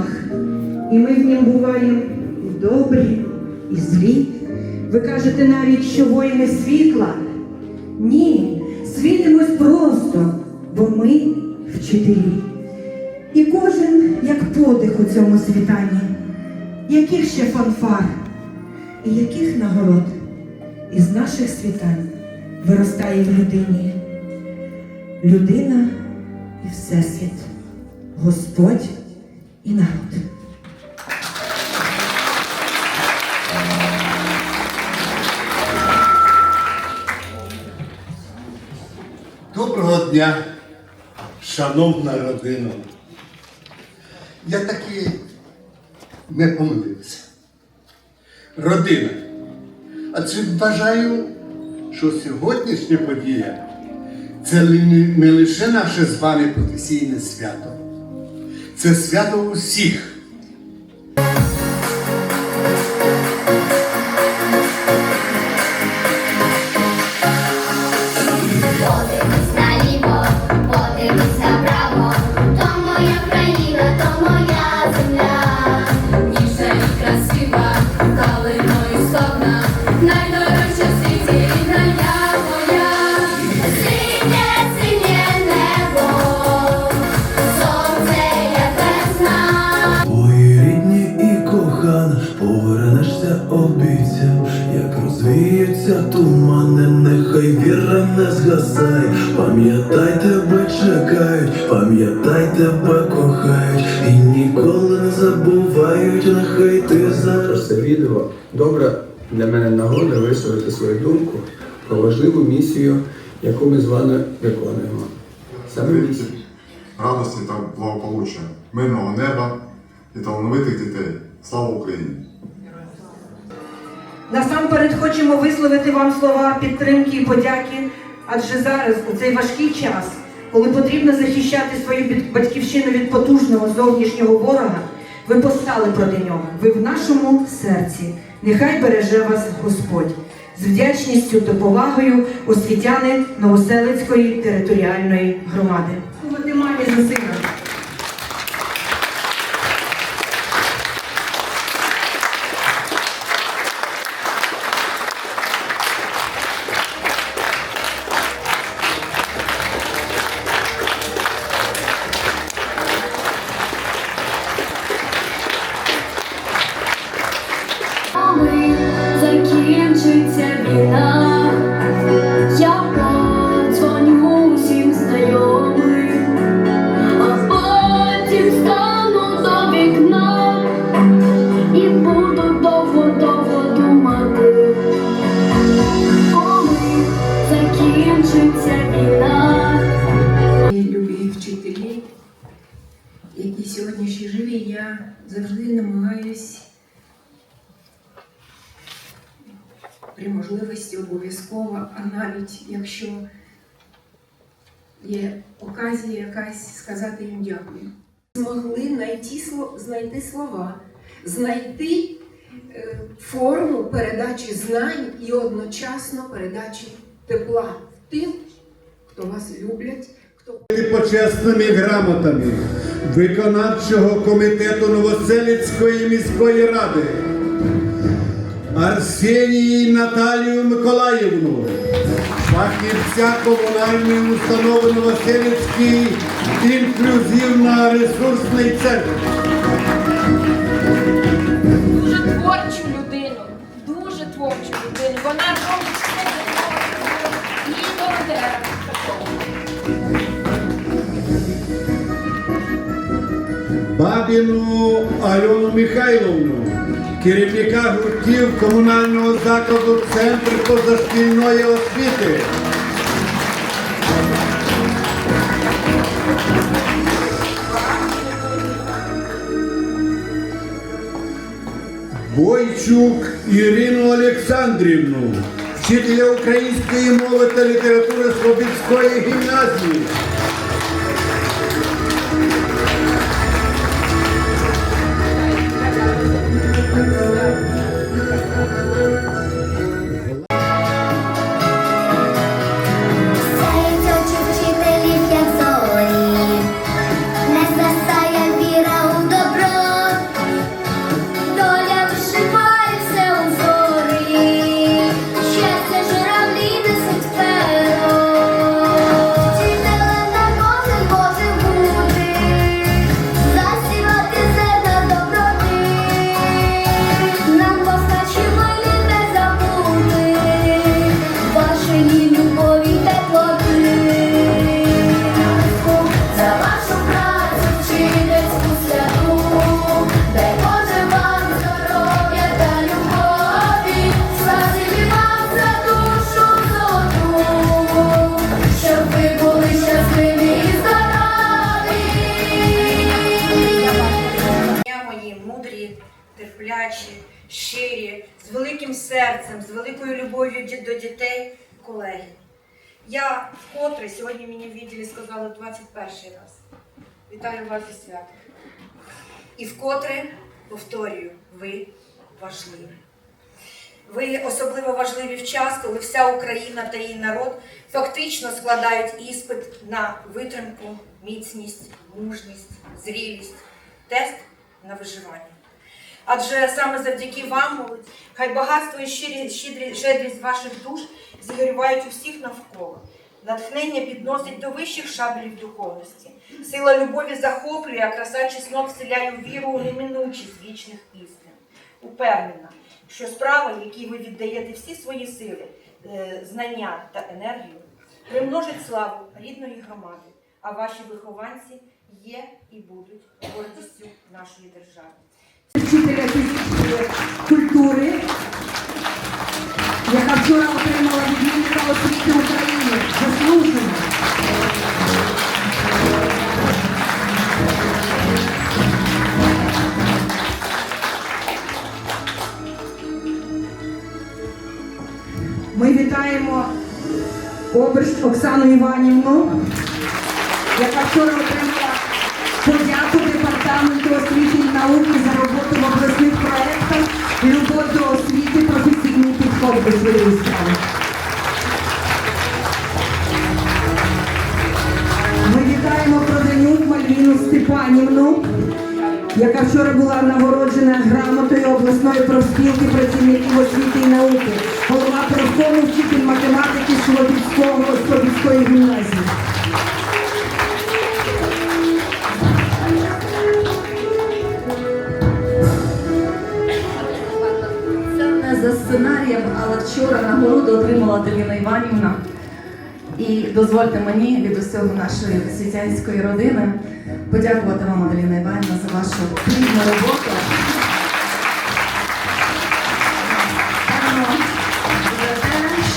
мітлах, і ми в нім буваємо і добрі, і злі. Ви кажете навіть, що воїни світла. Ні, світимось просто, бо ми вчителі. І кожен як подих у цьому світанні, яких ще фанфар і яких нагород із наших світань виростає в людині. Людина і Всесвіт, Господь і народ. Доброго дня, шановна родина. Я таки не помилився. Родина. Адже вважаю, що сьогоднішня подія це не лише наше з вами професійне свято. Це свято усіх. Подивись наліво, обіцяв, як розвіються тумани, нехай віра не згасає. Пам'ятай тебе чекають, пам'ятай тебе кохають, і ніколи не забувають, нехай ти зараз. Це відео добра для мене нагода висловити свою думку про важливу місію, яку ми з вами виконуємо. Саме місію. радості та благополуччя, мирного неба і талановитих дітей. Слава Україні! Насамперед хочемо висловити вам слова підтримки і подяки, адже зараз, у цей важкий час, коли потрібно захищати свою батьківщину від потужного зовнішнього ворога, ви постали проти нього. Ви в нашому серці. Нехай береже вас Господь. З вдячністю та повагою освітяни Новоселицької територіальної громади. Мамі за обов'язково, а навіть якщо є оказія якась сказати їм дякую. Змогли знайти, знайти слова, знайти е, форму передачі знань і одночасно передачі тепла тим, хто вас люблять, хто почесними грамотами виконавчого комітету Новоселицької міської ради Арсенії Наталію Миколаївну, фахівця комунальної установи Новоселицький інклюзивно-ресурсний центр. дуже творчу людину, дуже творчу людину. Вона робить все для того, щоб і. Бабіну Альону Михайловну, керівника гуртів комунального закладу Центр позашкільної освіти. Бойчук Ірину Олександрівну, вчителя української мови та літератури Слобідської гімназії. добрячі, щирі, з великим серцем, з великою любов'ю до дітей, колеги. Я вкотре сьогодні мені в відділі сказали 21 раз. Вітаю вас зі святом. І вкотре повторюю, ви важливі. Ви особливо важливі в час, коли вся Україна та її народ фактично складають іспит на витримку, міцність, мужність, зрілість, тест на виживання. Адже саме завдяки вам, молодь, хай багатство і щирі- щедрі- щедрість ваших душ зігрівають усіх навколо. Натхнення підносить до вищих шаблів духовності. Сила любові захоплює, а краса чеснот вселяє у віру у неминучість вічних істин. Упевнена, що справи, які ви віддаєте всі свої сили, е, знання та енергію, примножить славу рідної громади, а ваші вихованці є і будуть гордістю нашої держави. Вчителя фізичної культури, яка вчора отримала відмінника освіти України. Заслужено. Ми вітаємо оберж Оксану Іванівну, яка вчора вчора була нагороджена грамотою обласної профспілки працівників освіти і науки, голова профкому вчитель математики Слобідського Слобідської гімназії. Це не за сценарієм, але вчора нагороду отримала Таліна Іванівна. І дозвольте мені від усього нашої світянської родини подякувати вам, Аделіна Іванівна, за вашу плідну роботу.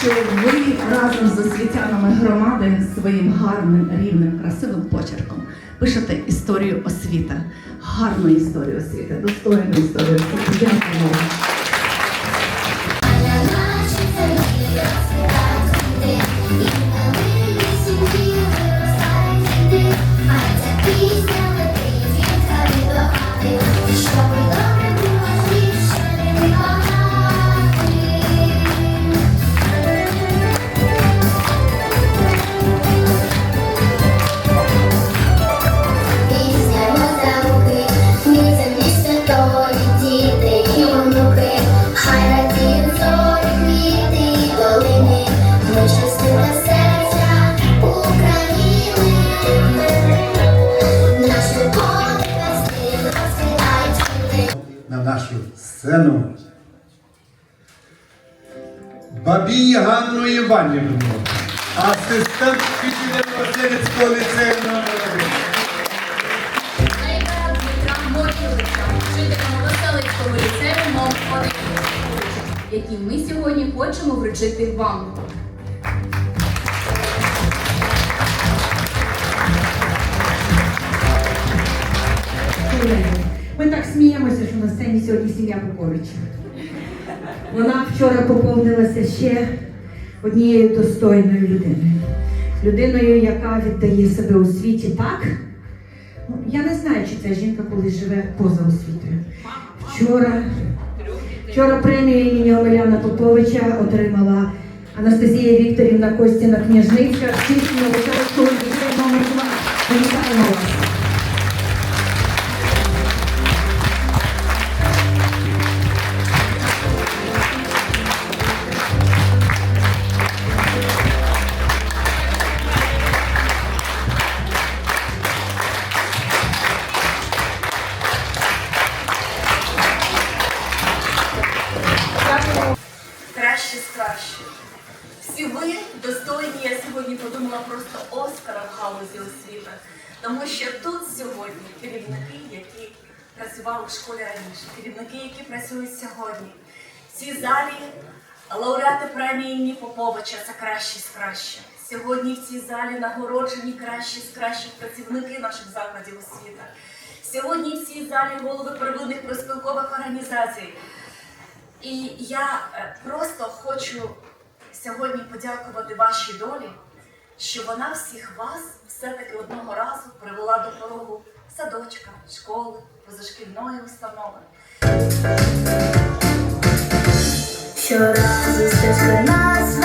Що ви разом з освітянами громади своїм гарним, рівним, красивим почерком пишете історію освіти, гарну історію освіти, достойну історію освіти. Дякую нашу сцену Бабій Ганну Іванівну, асистент Васильівського ліцею номер 1. Найбільше Дмитра Морківича, вчителя Новоселицького ліцею номер 1 який ми сьогодні хочемо вручити вам. Колеги, Ми так сміємося, що на сцені сьогодні сім'я Поповича. Вона вчора поповнилася ще однією достойною людиною. Людиною, яка віддає себе у світі так. Ну, я не знаю, чи ця жінка колись живе поза освітою. Вчора, вчора премію імені Омеляна Поповича отримала Анастасія Вікторівна Костіна Княжницька, вчитель Новоселицького краще. Всі ви достойні, я сьогодні подумала просто Оскара в галузі освіти. Тому що тут сьогодні керівники, які працювали в школі раніше, керівники, які працюють сьогодні. В цій залі лауреати премії імені Поповича це кращі з краще. Сьогодні в цій залі нагороджені кращі з кращих працівники наших закладів освіти. Сьогодні в цій залі голови первинних проспілкових організацій. І я е, просто хочу сьогодні подякувати вашій долі, що вона всіх вас все-таки одного разу привела до порогу садочка, школи, позашкільної установи. Щоразу стежка нас